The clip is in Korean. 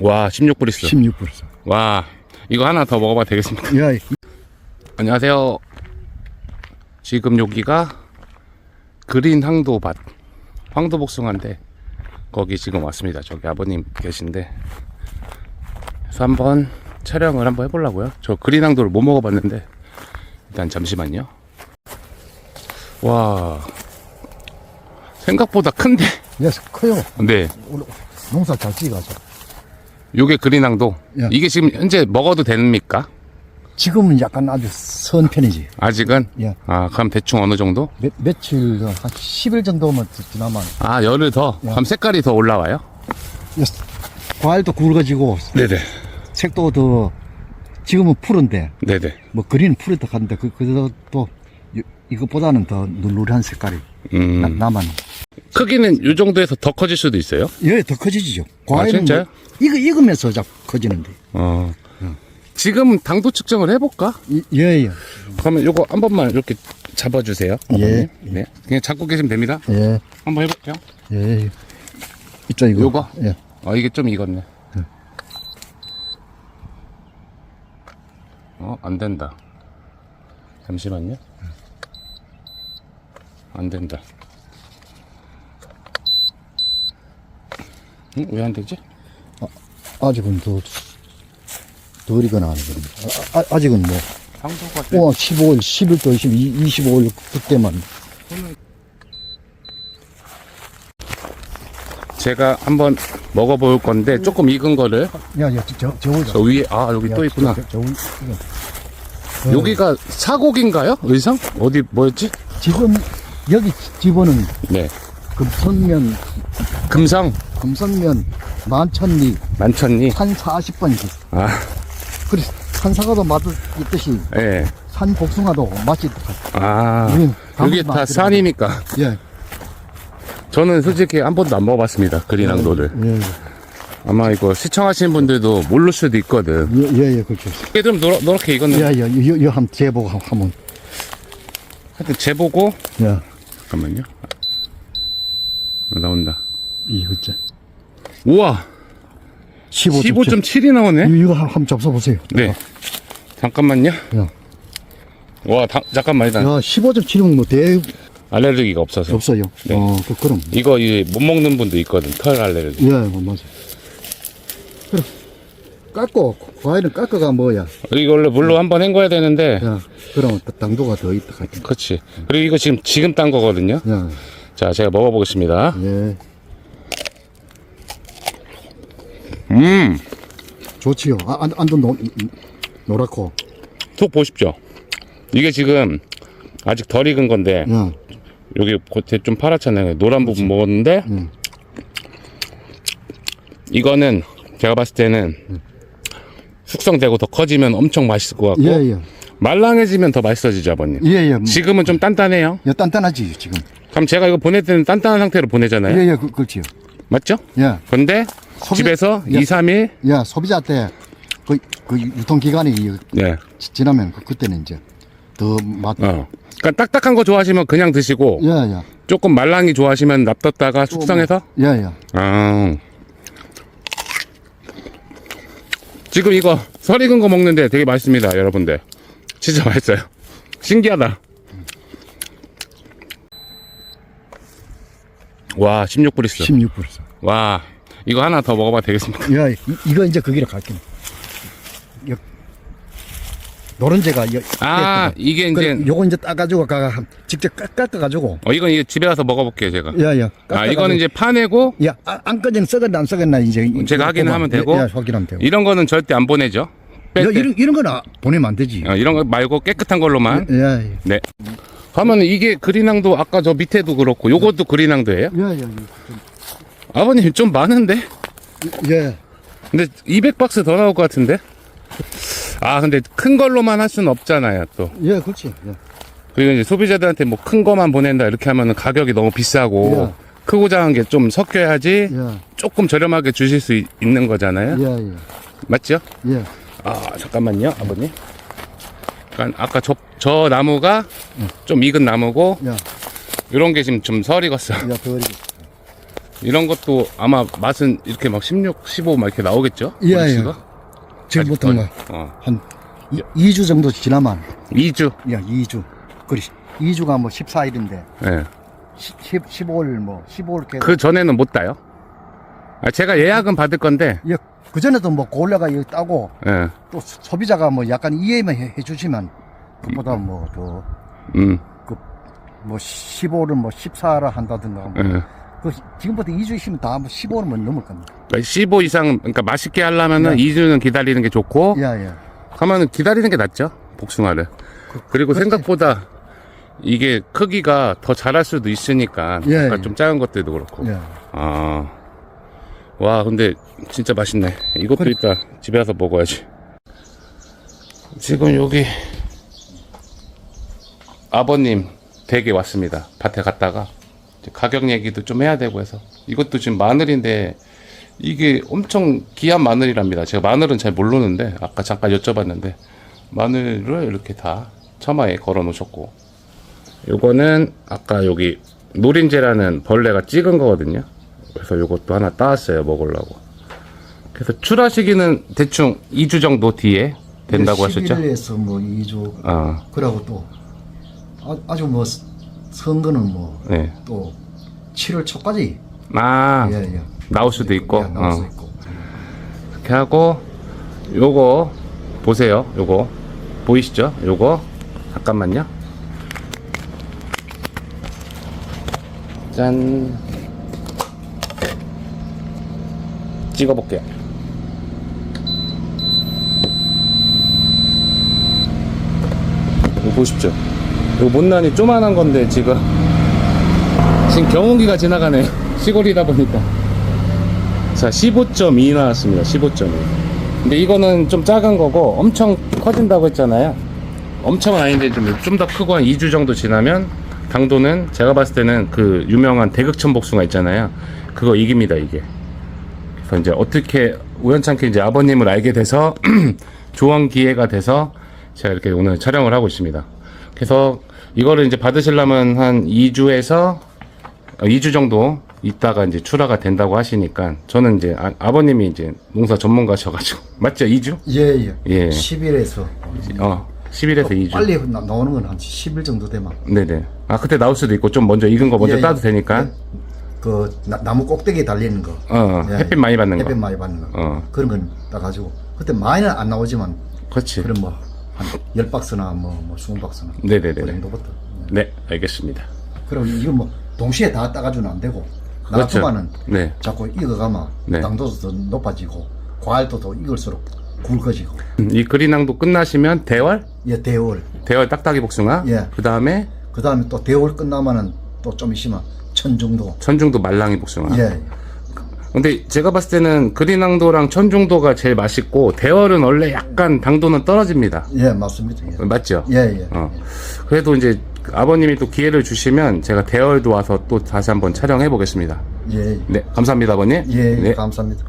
와 16브리스 16불. 와 이거 하나 더 먹어봐도 되겠습니까? 야, 이- 안녕하세요. 지금 여기가 그린 항도밭 황도복숭아인데 거기 지금 왔습니다. 저기 아버님 계신데. 그래서 한번 촬영을 한번 해보려고요. 저 그린 항도를 못 먹어봤는데 일단 잠시만요. 와 생각보다 큰데? 야, 커요. 네. 농사 잘 지어가지고. 요게 그린 항도 야. 이게 지금 현재 먹어도 됩니까? 지금은 약간 아주 선 편이지. 아직은? 예. 아 그럼 대충 어느 정도? 며, 며칠, 한 10일 정도만 지- 지나면. 아 열을 더 야. 그럼 색깔이 더 올라와요? 야, 과일도 굵어지고, 네네 색도 더, 지금은 푸른데, 네네 뭐 그린 푸르다 하는데, 그, 그래도 또, 이- 이것보다는 더 누르한 색깔이 음. 나, 나만. 크기는 이 정도에서 더 커질 수도 있어요? 예, 더 커지죠. 과일은 아, 진짜요? 뭐 이거, 익으면서 자 커지는데. 어. 지금 당도 측정을 해볼까? 이- 예, 예. 그러면 요거 한 번만 이렇게 잡아주세요. 예. 어머니. 네. 그냥 잡고 계시면 됩니다. 예, 한번 해볼게요. 예. 있죠, 이거. 요거? 예. 어, 이게 좀 익었네. 어, 안 된다. 잠시만요. 안 된다. 응? 왜안 되지? 아 직은 더, 덜 익어나가는 겁니다. 아, 아, 아직은 뭐, 상도가 어, 15일, 10일 또 있으면 25일 그때만. 제가 한번 먹어볼 건데 조금 익은 거를 야, 야, 저, 저, 저, 저 위에 아 여기 또 있구나. 저, 저, 저. 여기가 사곡인가요? 의상? 어디 뭐였지? 지금, 여기 집어는 네. 금선면, 금상 금선면, 만천리, 만천리. 산 40번이지. 아, 그래, 산사과도 맛이 있듯이, 예. 산 복숭아도 맛이 있다. 아, 여기 산이니까. 예, 저는 솔직히 한 번도 안 먹어봤습니다. 그린항도를. 예, 아마 이거 시청하시는 분들도 모를 수도 있거든. 예, 예, 예, 그렇죠. 이게 좀 노랗, 노랗게 익었는데. 예, 예, 여, 여, 한, 재보고 한- 하면, 하여튼 재보고. 예, 잠깐만요. 어, 나온다. 이거 있죠. 우와! 15.7. 15.7이 나오네? 이거 한- 한번 접숴보세요. 네. 잠깐만요. 야, 와, 다, 잠깐만, 일단. 야 15.7이면 뭐 대, 알레르기가 없어서. 없어요. 네. 어, 그, 그럼. 이거 이못 먹는 분도 있거든. 털 알레르기. 예, 뭐, 맞아. 그래. 깎고, 과일은 깎아가 뭐야. 이거 원래 물로 한번 헹궈야 되는데. 야, 그러면 또 당도가 더 있다, 하여튼. 그렇지. 그리고 이거 지금 지금 딴 거거든요. 야, 자, 제가 먹어보겠습니다. 예, 음, 좋지요. 아, 안, 안도 노, 노랗고. 속 보십시오. 이게 지금 아직 덜 익은 건데 야, 여기 겉에 좀 파랗잖아요. 노란 부분 먹었는데 음. 이거는 제가 봤을 때는 숙성되고 더 커지면 엄청 맛있을 것 같고 예, 예. 말랑해지면 더 맛있어지죠, 아버님. 예, 예. 뭐, 지금은 좀 단단해요. 야, 단단하지, 지금. 그럼 제가 이거 보낼 때는 단단한 상태로 보내잖아요. 예, 예, 그, 그렇지요. 맞죠? 예. 근데 소비- 집에서 예. 2, 3일 야, 소비자 때, 그, 그 유통기간이 네. 지- 지나면 그, 그때는 이제 더 맛. 어. 그러니까 딱딱한 거 좋아하시면 그냥 드시고 예, 예. 조금 말랑이 좋아하시면 납뒀다가 숙성해서 예, 예. 아. 지금 이거 설 익은 거 먹는데 되게 맛있습니다, 여러분들. 진짜 맛있어요. 신기하다. 와, 16브리스. 16불. 와, 이거 하나 더 먹어봐도 되겠습니까? 야, 이, 이거 이제 그 길에 갈게. 여, 노른자가 여, 아, 이게 그래, 이제, 요거 이제 따가지고 가 직접 깎, 깎아가지고. 어, 이건 이제 집에 가서 먹어볼게요, 제가. 야, 야. 아, 이거는 이제 파내고, 야, 아, 안 꺼지는 썩었나 안 썩었나 이제. 제가 확인하면 되고. 야, 확인하면 되고. 이런 거는 절대 안 보내죠. 뺄 야, 때. 이런 이런 거나 보내면 안 되지. 어, 이런 거 말고 깨끗한 걸로만. 야, 야, 네. 하면 이게 그린항도 아까 저 밑에도 그렇고 요것도 그린항도예요? 야, 야, 아버님 좀 많은데? 야, 야. 근데 200박스 더 나올 것 같은데? 아 근데 큰 걸로만 할 수는 없잖아요 또 야, 그렇지. 야, 그리고 이제 소비자들한테 뭐 큰 거만 보낸다 이렇게 하면은 가격이 너무 비싸고 야. 크고 작은 게 좀 섞여야지 야, 조금 저렴하게 주실 수 있, 는 거잖아요 야, 야, 맞죠? 야. 아 잠깐만요 아버님 그러니까 아까 저, 저 나무가 좀 익은 나무고 야, 이런 게 지금 좀 설 익었어 야, 더 어리. 이런 것도 아마 맛은 이렇게 막 16, 15 막 이렇게 나오겠죠? 예, 원치가? 지금부터 아직 뭐, 어. 한 2, 주 정도 지나면, 2주. 야, 2주. 그리 2주가 뭐 14일인데, 예. 10, 15일 뭐, 15일 께그 전에는 못 따요? 아, 제가 예약은 받을 건데, 예, 그 전에도 뭐 고올레가 여기 따고, 예. 또 소- 소비자가 뭐 약간 이해만 해, 해주시면, 그보다 뭐, 더, 음, 뭐 15를 뭐 14를 한다든가, 뭐. 예. 그 지금부터 2주 있으면 다뭐 15는 뭐 넘을 겁니다. 그러니까 15 이상, 그러니까 맛있게 하려면은 네. 2주는 기다리는 게 좋고, 예, 예. 하면은 기다리는 게 낫죠? 복숭아를. 그 리고 그렇지. 생각보다 이게 크기가 더 자랄 수도 있으니까, 예, 아까 예. 좀 작은 것들도 그렇고. 예. 아. 와, 근데 진짜 맛있네. 이것도 이따 집에 가서 먹어야지. 지금 여기 아버님 댁에 왔습니다. 밭에 갔다가 가격 얘기도 좀 해야 되고 해서 이것도 지금 마늘인데 이게 엄청 귀한 마늘이랍니다. 제가 마늘은 잘 모르는데 아까 잠깐 여쭤봤는데 마늘을 이렇게 다 처마에 걸어 놓으셨고 요거는 아까 여기 노린재라는 벌레가 찍은 거거든요. 그래서 요것도 하나 따왔어요. 먹으려고. 그래서 출하 시기는 대충 2주 정도 뒤에 된다고 하셨죠? 11일에서 뭐 2주, 아, 그러고 또, 아, 아주 뭐, 선거는 뭐, 네. 또, 7월 초까지, 아, 예, 예. 나올 수도 있고. 예, 나올 어. 수 있고. 이렇게 하고 요거 보세요. 요거 보이시죠? 요거 잠깐만요. 짠. 찍어볼게요. 이거 보십시오. 이거 못난이 쪼만한 건데 지금 지금 경운기가 지나가네. 시골이다 보니까. 자, 15.2 나왔습니다. 15.2. 근데 이거는 좀 작은 거고 엄청 커진다고 했잖아요. 엄청은 아닌데 좀좀더 크고 한 2주 정도 지나면 당도는 제가 봤을 때는 그 유명한 대극천 복숭아 있잖아요. 그거 이깁니다, 이게. 그래서 이제 어떻게 우연찮게 이제 아버님을 알게 돼서 조언 기회가 돼서 제가 이렇게 오늘 촬영을 하고 있습니다. 그래서 이거를 이제 받으시려면 한 2주에서 2주 정도 있다가 이제 출하가 된다고 하시니까 저는 이제 아, 버님이 이제 농사 전문가셔가지고 맞죠? 2주? 예, 예. 예. 10일에서. 어 10일에서 2주 빨리 나, 나오는 건 한 10일 정도 되면. 네네 아 그때 나올 수도 있고 좀 먼저 익은 거 먼저 예, 예. 따도 되니까 그, 나, 나무 꼭대기에 달리는 거. 어, 어 예, 햇빛 많이 받는 햇빛 거 많이 받는 거. 어. 그런 건 따가지고. 그때 많이는 안 나오지만, 그렇지 그럼 뭐, 한 10박스나 뭐, 뭐 20박스나. 그 네네네네 정도부터. 네 알겠습니다 그럼 이거 뭐, 동시에 다 따가지고는 안 되고. 그렇죠. 나토만은 네 자꾸 익어가면 네. 당도도 더 높아지고, 과일도 더 익을수록 굵어지고. 이 그린항도 끝나시면 대월 예, 대월. 대월 딱딱이 복숭아 예. 그 다음에 그 다음에 또 대월 끝나면은 또 좀 있으면 천중도. 천중도 말랑이 복숭아 예. 근데 제가 봤을 때는 그린항도랑 천중도가 제일 맛있고 대월은 원래 약간 당도는 떨어집니다 예, 맞습니다. 예. 맞죠? 예, 예. 어. 그래도 이제 아버님이 또 기회를 주시면 제가 대월도 와서 또 다시 한번 촬영해 보겠습니다. 예. 네, 감사합니다, 아버님. 예, 네. 감사합니다.